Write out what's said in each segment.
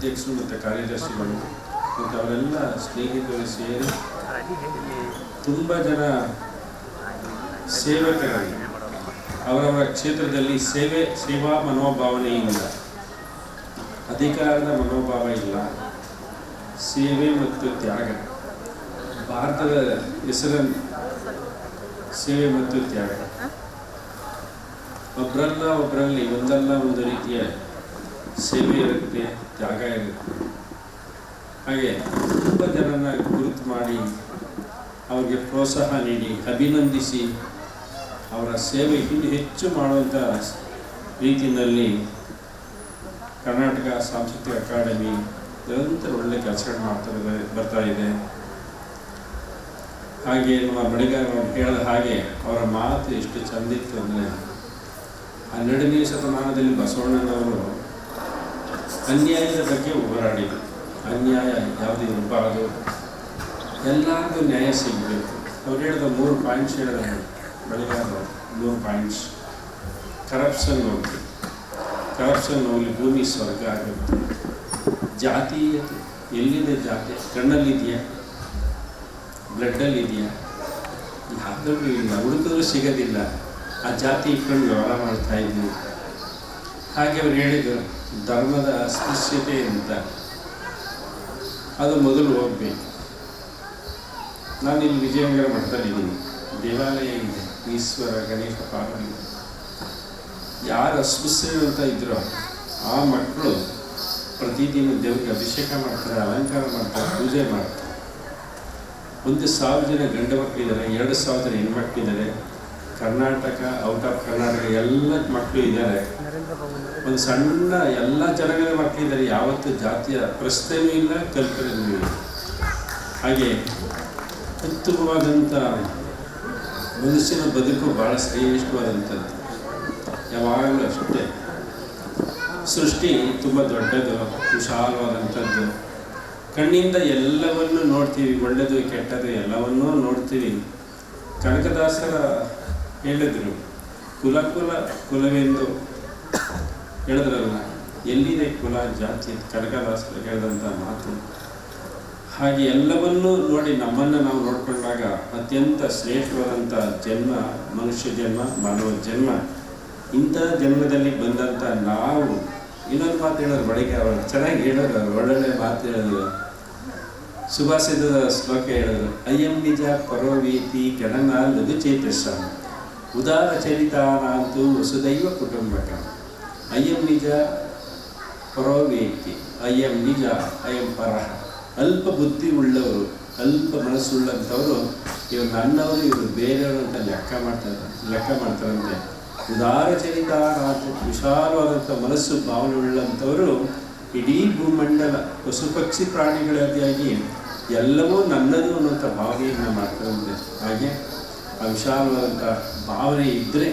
ಅಧ್ಯಕ್ಷರು ಮತ್ತು ಕಾರ್ಯದರ್ಶಿಗಳು ಮತ್ತು ಅವರೆಲ್ಲ ಸ್ನೇಹಿತರು ಸೇರಿ ತುಂಬ ಜನ ಸೇವಕರಾಗಿ ಅವರವರ ಕ್ಷೇತ್ರದಲ್ಲಿ ಸೇವೆ, ಸೇವಾ ಮನೋಭಾವನೆಯಿಂದ ಅಧಿಕಾರದ ಮನೋಭಾವ ಇಲ್ಲ. ಸೇವೆ ಮತ್ತು ತ್ಯಾಗ. ಭಾರತದ ಹೆಸರನ್ನು ಸೇವೆ ಮತ್ತು ತ್ಯಾಗ. ಒಬ್ಬರಲ್ಲ ಒಬ್ಬರಲ್ಲಿ ಒಂದಲ್ಲ ಒಂದು ರೀತಿಯ ಸೇವೆ ಇರುತ್ತೆ ಜಾಗ ಇರುತ್ತೆ ಹಾಗೆ ತುಂಬ ಜನನ ಗುರುತು ಮಾಡಿ ಅವ್ರಿಗೆ ಪ್ರೋತ್ಸಾಹ ನೀಡಿ, ಅಭಿನಂದಿಸಿ ಅವರ ಸೇವೆ ಇನ್ನೂ ಹೆಚ್ಚು ಮಾಡುವಂಥ ರೀತಿಯಲ್ಲಿ ಕರ್ನಾಟಕ ಸಾಂಸ್ಕೃತಿಕ ಅಕಾಡೆಮಿ ನಿರಂತರ ಒಳ್ಳೆ ಕೆಲಸಗಳು ಮಾಡ್ತಾ ಬರ್ತಾ ಇದೆ. ಹಾಗೆ ನಮ್ಮ ಬಳಿಗಾರ ಹೇಳಿದ ಹಾಗೆ ಅವರ ಮಾತು ಎಷ್ಟು ಚಂದಿತ್ತು ಅಂದರೆ ಹನ್ನೆರಡನೇ ಶತಮಾನದಲ್ಲಿ ಬಸವಣ್ಣನವರು ಅನ್ಯಾಯದ ಬಗ್ಗೆ ಹೋರಾಡಿದರು ಅನ್ಯಾಯ ಯಾವುದೇ ಇರಬಾರದು ಎಲ್ಲರಿಗೂ ನ್ಯಾಯ ಸಿಗಬೇಕು. ಅವ್ರು ಹೇಳಿದ ಮೂರು ಪಾಯಿಂಟ್ಸ್ ಹೇಳಿದ ಬಳಿಗಾರ ಮೂರು ಪಾಯಿಂಟ್ಸ್ ಕರಪ್ಷನ್ ನೋಡಿ. ಕರಪ್ಷನ್ ಹೋಗಲಿ ಭೂಮಿ ಸ್ವರ್ಗ ಆಗುತ್ತೆ. ಜಾತೀಯತೆ ಎಲ್ಲಿದೆ ಜಾತಿ? ಕಣ್ಣಲ್ಲಿದೆಯಾ? ಬ್ಲಡ್ಡಲ್ಲಿದೆಯಾ? ಯಾವುದೂ ಇಲ್ಲ. ಹುಡುಕಿದ್ರೂ ಸಿಗೋದಿಲ್ಲ. ಆ ಜಾತಿ ಇಟ್ಕೊಂಡು ವ್ಯವಹಾರ ಮಾಡ್ತಾ ಇದ್ವಿ. ಹಾಗೆ ಅವ್ರು ಹೇಳಿದರು ಧರ್ಮದ ಅಸ್ಪೃಶ್ಯತೆ ಅಂತ ಅದು ಮೊದಲು ಹೋಗ್ಬೇಕು. ನಾನು ಇಲ್ಲಿ ವಿಜಯನಗರ ಮಠದಲ್ಲಿದ್ದೀನಿ. ದೇವಾಲಯ ಇದೆ. ಈಶ್ವರ, ಗಣೇಶ, ಪಾರ್ವತಿ. ಯಾರು ಅಸ್ಪೃಶ್ಯರು ಅಂತ ಇದ್ರೋ, ಆ ಮಕ್ಕಳು ಪ್ರತಿದಿನ ದೇವರಿಗೆ ಅಭಿಷೇಕ ಮಾಡ್ತಾರೆ, ಅಲಂಕಾರ ಮಾಡ್ತಾರೆ, ಪೂಜೆ ಮಾಡ್ತಾರೆ. ಒಂದು ಸಾವಿರ ಜನ ಗಂಡು ಮಕ್ಕಳಿದ್ದಾರೆ ಎರಡು ಸಾವಿರ ಜನ ಹೆಣ್ಮಕ್ಳಿದ್ದಾರೆ ಕರ್ನಾಟಕ ಔಟ್ ಆಫ್ ಕರ್ನಾಟಕ ಎಲ್ಲ ಮಕ್ಕಳು ಇದ್ದಾರೆ. ಒಂದು ಸಣ್ಣ ಎಲ್ಲ ಜನಗಳ ಮಕ್ಕಳಿದ್ದಾರೆ ಯಾವತ್ತೂ ಜಾತಿಯ ಪ್ರಶ್ನೆಯೂ ಇಲ್ಲ ಕಲ್ಪನೆಯೂ ಇಲ್ಲ. ಹಾಗೆ ಉತ್ತಮವಾದಂಥ ಮನುಷ್ಯನ ಬದುಕು ಭಾಳ ಶ್ರೇಷ್ಠವಾದಂಥದ್ದು. ಯಾವಾಗಲೂ ಅಷ್ಟೇ. ಸೃಷ್ಟಿ ತುಂಬ ದೊಡ್ಡದು ವಿಶಾಲವಾದಂಥದ್ದು. ಕಣ್ಣಿಂದ ಎಲ್ಲವನ್ನು ನೋಡ್ತೀವಿ. ಒಳ್ಳೆಯದು ಕೆಟ್ಟದು ಎಲ್ಲವನ್ನೂ ನೋಡ್ತೀವಿ. ಕನಕದಾಸರ ಹೇಳಿದರು. ಕುಲ ಕುಲ ಕುಲವೆಂದು ಹೇಳಿದ್ರಲ್ಲ ಎಲ್ಲಿದೆ ಕುಲ ಜಾತಿ ಕನಕದಾಸರು ಹೇಳಿದಂಥ ಮಾತು? ಹಾಗೆ ಎಲ್ಲವನ್ನೂ ನೋಡಿ ನಮ್ಮನ್ನು ನಾವು ನೋಡಿಕೊಂಡಾಗ ಅತ್ಯಂತ ಶ್ರೇಷ್ಠವಾದಂಥ ಜನ್ಮ, ಮನುಷ್ಯ ಜನ್ಮ, ಮಾನವ ಜನ್ಮ. ಇಂಥ ಜನ್ಮದಲ್ಲಿ ಬಂದಂಥ ನಾವು ಇನ್ನೊಂದು ಮಾತು ಹೇಳೋರು ಬಳಿಕ ಅವರು ಚೆನ್ನಾಗಿ ಹೇಳೋರು ಒಳ್ಳೊಳ್ಳೆ ಮಾತು ಹೇಳಿದ್ರು. ಸುಭಾಷಿತದ ಶ್ಲೋಕ ಹೇಳಿದ್ರು ಅಯ್ಯಂ ನಿಜ ಪರೋವೀತಿ ಗಣನ ಲಘು ಚೇತಸ್ಸ ಉದಾರ ಚರಿತಾನಾಂತು ವಸುದೈವ ಕುಟುಂಬಕ. ಅಯಂ ನಿಜ ಪರೋವೇತಿ ಅಯಂ ನಿಜ, ಅಯಂ ಪರ. ಅಲ್ಪ ಬುದ್ಧಿ ಉಳ್ಳವರು, ಅಲ್ಪ ಮನಸ್ಸುಳ್ಳಂಥವರು, ಇವರು ನನ್ನವರು, ಇವರು ಬೇರೆಯವರು ಅಂತ ಲೆಕ್ಕ ಮಾಡ್ತಾರೆ, ಲೆಕ್ಕ ಮಾಡ್ತಾರಂತೆ. ಉದಾರ ಚರಿತಾನಾಂತ ವಿಶಾಲವಾದಂಥ ಮನಸ್ಸು, ಭಾವನೆ ಉಳ್ಳಂಥವರು ಇಡೀ ಭೂಮಂಡಲ ಪಶು ಪಕ್ಷಿ ಪ್ರಾಣಿಗಳಾದಿಯಾಗಿ ಎಲ್ಲವೂ ನನ್ನದು ಅನ್ನುವಂಥ ಭಾವನೆಯನ್ನು ಮಾಡ್ತಾರಂತೆ. ಹಾಗೆ? ಆ ವಿಶಾಲವಾದಂಥ ಭಾವನೆ ಇದ್ದರೆ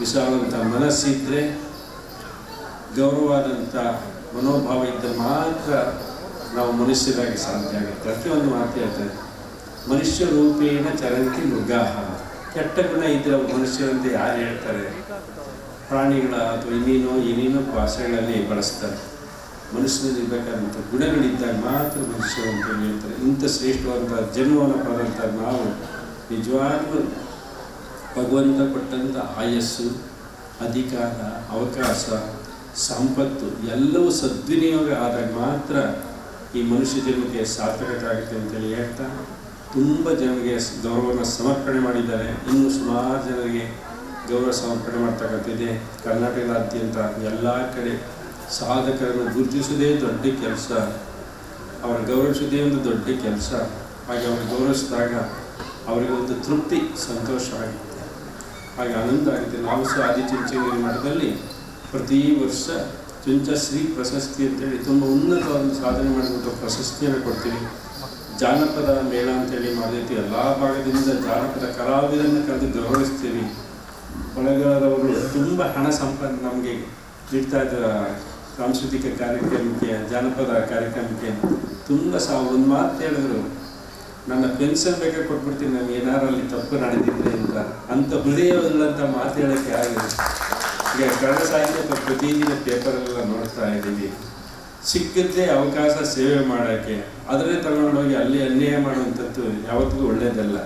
ವಿಶಾಲವಾದಂಥ ಮನಸ್ಸಿದ್ದರೆ ಗೌರವವಾದಂಥ ಮನೋಭಾವ ಇದ್ದರೆ ಮಾತ್ರ ನಾವು ಮನುಷ್ಯರಾಗಿ ಸಾಧ್ಯ ಆಗುತ್ತೆ. ಪ್ರತಿಯೊಂದು ಮಾತು ಹೇಳ್ತಾರೆ ಮನುಷ್ಯ ರೂಪೇಣ ಚರಂತಿ ಮೃಗಾಹ ಕೆಟ್ಟ ಗುಣ ಇದ್ದರೆ ಮನುಷ್ಯರಂತೆ ಯಾರು ಹೇಳ್ತಾರೆ? ಪ್ರಾಣಿಗಳ ಅಥವಾ ಇನ್ನೇನೋ ಏನೇನೋ ಭಾಷೆಗಳಲ್ಲಿ ಬಳಸ್ತಾರೆ. ಮನುಷ್ಯನಲ್ಲಿ ಇರಬೇಕಾದಂಥ ಗುಣಗಳಿದ್ದಾಗ ಮಾತ್ರ ಮನುಷ್ಯ ಅಂತ ಹೇಳ್ತಾರೆ. ಇಂಥ ಶ್ರೇಷ್ಠವಾದಂಥ ಜನ್ಮವನ್ನು ಪಡೆದಂಥ ನಾವು ನಿಜವಾಗ್ಲೂ ಭಗವಂತ ಕೊಟ್ಟಂಥ ಆಯಸ್ಸು, ಅಧಿಕಾರ, ಅವಕಾಶ, ಸಂಪತ್ತು ಎಲ್ಲವೂ ಸದ್ವಿನಿಯೋಗ ಆದಾಗ ಮಾತ್ರ ಈ ಮನುಷ್ಯ ಜನ್ಮಕ್ಕೆ ಸಾರ್ಥಕತೆ ಆಗುತ್ತೆ ಅಂತೇಳಿ ಹೇಳ್ತಾ ತುಂಬ ಜನರಿಗೆ ಗೌರವವನ್ನು ಸಮರ್ಪಣೆ ಮಾಡಿದ್ದಾರೆ. ಇನ್ನು ಸುಮಾರು ಜನರಿಗೆ ಗೌರವ ಸಮರ್ಪಣೆ ಮಾಡ್ತಕ್ಕಂಥದ್ದಿದೆ ಕರ್ನಾಟಕದಾದ್ಯಂತ ಎಲ್ಲ ಕಡೆ ಸಾಧಕರನ್ನು ಗುರುತಿಸೋದೇ ದೊಡ್ಡ ಕೆಲಸ. ಅವರ ಗೌರವಿಸೋದೇ ಒಂದು ದೊಡ್ಡ ಕೆಲಸ. ಹಾಗೆ ಅವ್ರು ಗೌರವಿಸಿದಾಗ ಅವರಿಗೆ ಒಂದು ತೃಪ್ತಿ ಸಂತೋಷ ಆಗುತ್ತೆ ಹಾಗೆ ಆನಂದ ಆಗುತ್ತೆ ನಾವು ಸಹ ಆದಿಚುಂಚನಗಿರಿ ಮಠದಲ್ಲಿ ಪ್ರತಿ ವರ್ಷ ಚುಂಚಶ್ರೀ ಪ್ರಶಸ್ತಿ ಅಂತೇಳಿ ತುಂಬ ಉನ್ನತವಾದ ಸಾಧನೆ ಮಾಡಿಬಿಟ್ಟು ಪ್ರಶಸ್ತಿಯನ್ನು ಕೊಡ್ತೀವಿ. ಜಾನಪದ ಮೇಳ ಅಂತೇಳಿ ಮಾಡಿರ್ತೀವಿ. ಎಲ್ಲ ಭಾಗದಿಂದ ಜಾನಪದ ಕಲಾವಿದರನ್ನು ಕರೆದು ಗೌರವಿಸ್ತೀವಿ. ಬಳಗಾರವರು ತುಂಬ ಹಣ ಸಂಪಾದನೆ ನಮಗೆ ನೀಡ್ತಾ ಇದ್ದ ಸಾಂಸ್ಕೃತಿಕ ಕಾರ್ಯಕ್ರಮಕ್ಕೆ, ಜಾನಪದ ಕಾರ್ಯಕ್ರಮಕ್ಕೆ ತುಂಬ ಸಹ ಒಂದು ಮಾತು ಹೇಳಿದ್ರು. ನನ್ನ ಪೆನ್ಷನ್ ಬೇಕಾ ಕೊಟ್ಬಿಡ್ತೀನಿ ನಾನು ಏನಾರು ಅಲ್ಲಿ ತಪ್ಪು ನಡೆದಿದ್ರೆ ಅಂತ. ಅಂತ ಹೃದಯವಿಲ್ಲಂತ ಮಾತು ಹೇಳೋಕ್ಕೆ ಆಗಿದೆ ಈಗ ಕನ್ನಡ ಸಾಹಿತ್ಯ ಪ್ರತಿದಿನ ಪೇಪರೆಲ್ಲ ನೋಡ್ತಾ ಇದ್ದೀವಿ. ಸಿಕ್ಕಿದ್ದೇ ಅವಕಾಶ ಸೇವೆ ಮಾಡೋಕ್ಕೆ. ಅದನ್ನೇ ತಗೊಂಡೋಗಿ ಅಲ್ಲಿ ಅನ್ಯಾಯ ಮಾಡುವಂಥದ್ದು ಯಾವತ್ತಿಗೂ ಒಳ್ಳೆಯದಲ್ಲ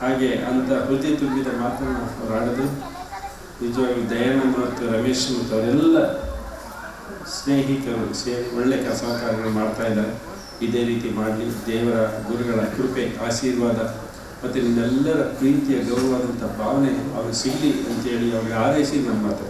ಹಾಗೆ ಅಂತ ಹೃದಯ ತುಂಬಿದ ಮಾತನ್ನು ಅವ್ರು ಆಡೋದು ನಿಜವಾಗಿ ದಯಾನಂದ ಮತ್ತು ರಮೇಶ್ ಮತ್ತು ಅವರೆಲ್ಲ ಸ್ನೇಹಿತರು ಸೇ ಒಳ್ಳೆ ಕೆಲಸ ಕಾರ್ಯಗಳು ಮಾಡ್ತಾ ಇದ್ದಾರೆ. ಇದೇ ರೀತಿ ಮಾಡಲಿ ದೇವರ ಗುರುಗಳ ಕೃಪೆ, ಆಶೀರ್ವಾದ, ಮತ್ತು ನಿಮ್ಮೆಲ್ಲರ ಪ್ರೀತಿಯ ಗೌರವವಾದಂಥ ಭಾವನೆ ಅವ್ರಿಗೆ ಸಿಗಲಿ ಅಂತೇಳಿ ಅವ್ರಿಗೆ ಆರೈಸಿ ನಮ್ಮ ಮಾತು